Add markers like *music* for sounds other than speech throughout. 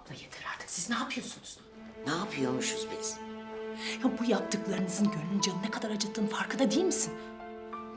Abla yeter artık. Siz ne yapıyorsunuz? Ne yapıyormuşuz biz? Ya bu yaptıklarınızın gönlün canı ne kadar acıttığını farkında değil misin?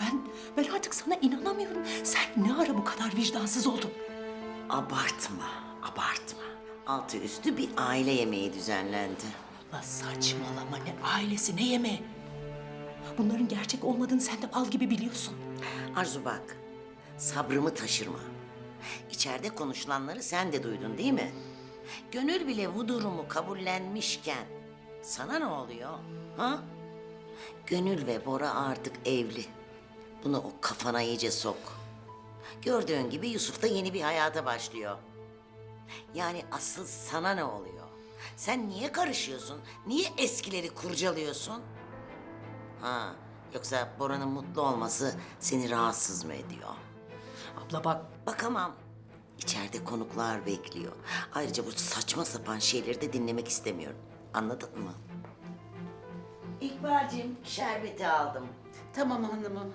Ben, ben artık sana inanamıyorum. Sen ne ara bu kadar vicdansız oldun? Abartma, abartma. Altı üstü bir aile yemeği düzenlendi. La saçmalama ne ailesi ne yemeği. Bunların gerçek olmadığını sen de bal gibi biliyorsun. Arzu bak, sabrımı taşırma. İçeride konuşulanları sen de duydun değil mi? Gönül bile bu durumu kabullenmişken sana ne oluyor? Ha? Gönül ve Bora artık evli. Bunu o kafana iyice sok. Gördüğün gibi Yusuf da yeni bir hayata başlıyor. Yani asıl sana ne oluyor? Sen niye karışıyorsun? Niye eskileri kurcalıyorsun? Ha, yoksa Bora'nın mutlu olması seni rahatsız mı ediyor? Abla bak Bakamam. İçeride konuklar bekliyor. Ayrıca bu saçma sapan şeyleri de dinlemek istemiyorum. Anladın mı? İkbal'cim şerbeti aldım. Tamam hanımım.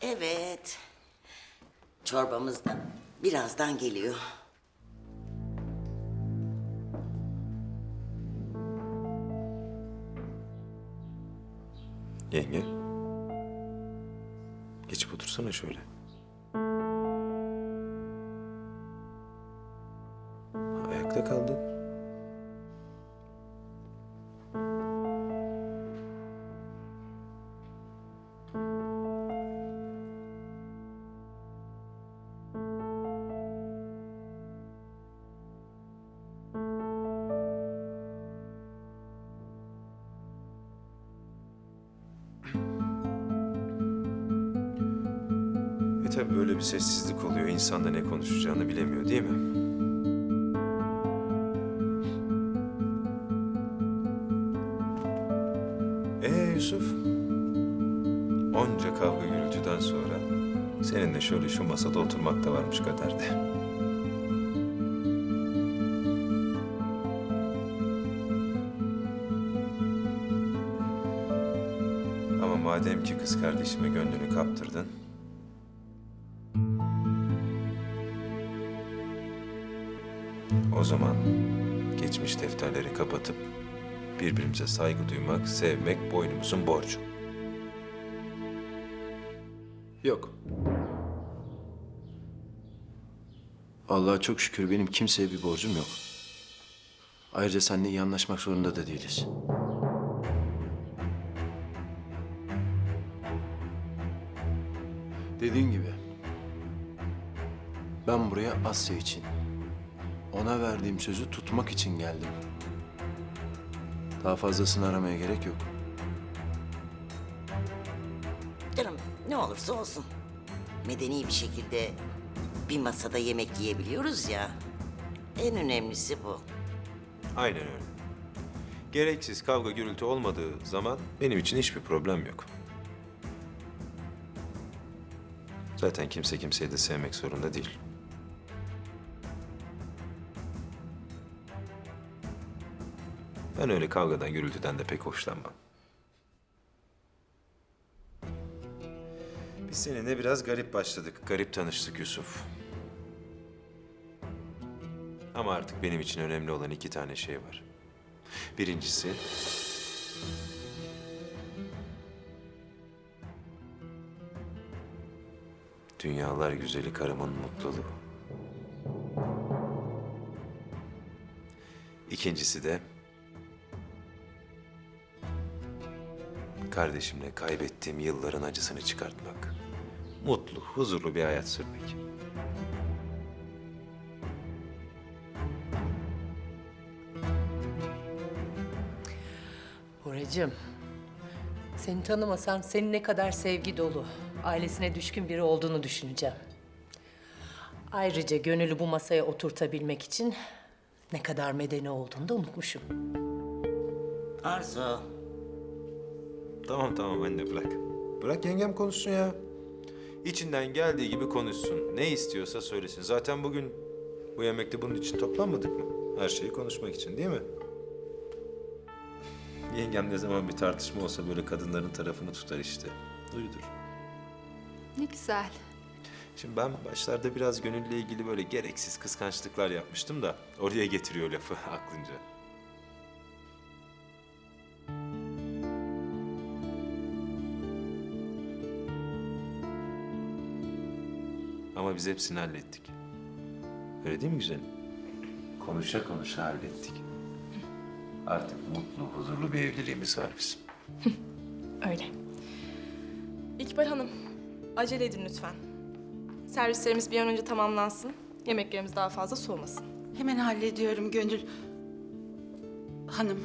Evet. Çorbamız da birazdan geliyor. Yenge. Geçip otursana şöyle. Tabii böyle bir sessizlik oluyor. İnsan da ne konuşacağını bilemiyor değil mi? Ee Yusuf? Onca kavga gürültüden sonra seninle şöyle şu masada oturmak da varmış kaderde. Ama madem ki kız kardeşime gönlünü kaptırdın, Zaman geçmiş defterleri kapatıp birbirimize saygı duymak, sevmek boynumuzun borcu. Yok. Allah'a çok şükür benim kimseye bir borcum yok. Ayrıca seninle iyi anlaşmak zorunda da değiliz. Dediğin gibi. Ben buraya Asya için, ona verdiğim sözü tutmak için geldim. Daha fazlasını aramaya gerek yok. Canım ne olursa olsun. Medeni bir şekilde bir masada yemek yiyebiliyoruz ya. En önemlisi bu. Aynen öyle. Gereksiz kavga gürültü olmadığı zaman benim için hiçbir problem yok. Zaten kimse kimseyi de sevmek zorunda değil. Ben öyle kavgadan gürültüden de pek hoşlanmam. Biz seninle biraz garip başladık. Garip tanıştık Yusuf. Ama artık benim için önemli olan iki tane şey var. Birincisi... Dünyalar güzeli karımın mutluluğu. İkincisi de... Kardeşimle kaybettiğim yılların acısını çıkartmak. Mutlu, huzurlu bir hayat sürmek. Boracığım, seni tanımasam senin ne kadar sevgi dolu, ailesine düşkün biri olduğunu düşüneceğim. Ayrıca gönülü bu masaya oturtabilmek için ne kadar medeni olduğunu da unutmuşum. Arzu. Tamam tamam anne bırak. Bırak yengem konuşsun ya. İçinden geldiği gibi konuşsun. Ne istiyorsa söylesin. Zaten bugün bu yemekte bunun için toplanmadık mı? Her şeyi konuşmak için değil mi? Yengem ne zaman bir tartışma olsa böyle kadınların tarafını tutar işte. Duydur. Ne güzel. Şimdi ben başlarda biraz gönülle ilgili böyle gereksiz kıskançlıklar yapmıştım da oraya getiriyor lafı *laughs* aklınca. Ama biz hepsini hallettik. Öyle değil mi güzelim? Konuşa konuşa hallettik. Artık mutlu, huzurlu bir evliliğimiz var bizim. *laughs* Öyle. İkbal Hanım, acele edin lütfen. Servislerimiz bir an önce tamamlansın. Yemeklerimiz daha fazla soğumasın. Hemen hallediyorum Gönül. Hanım.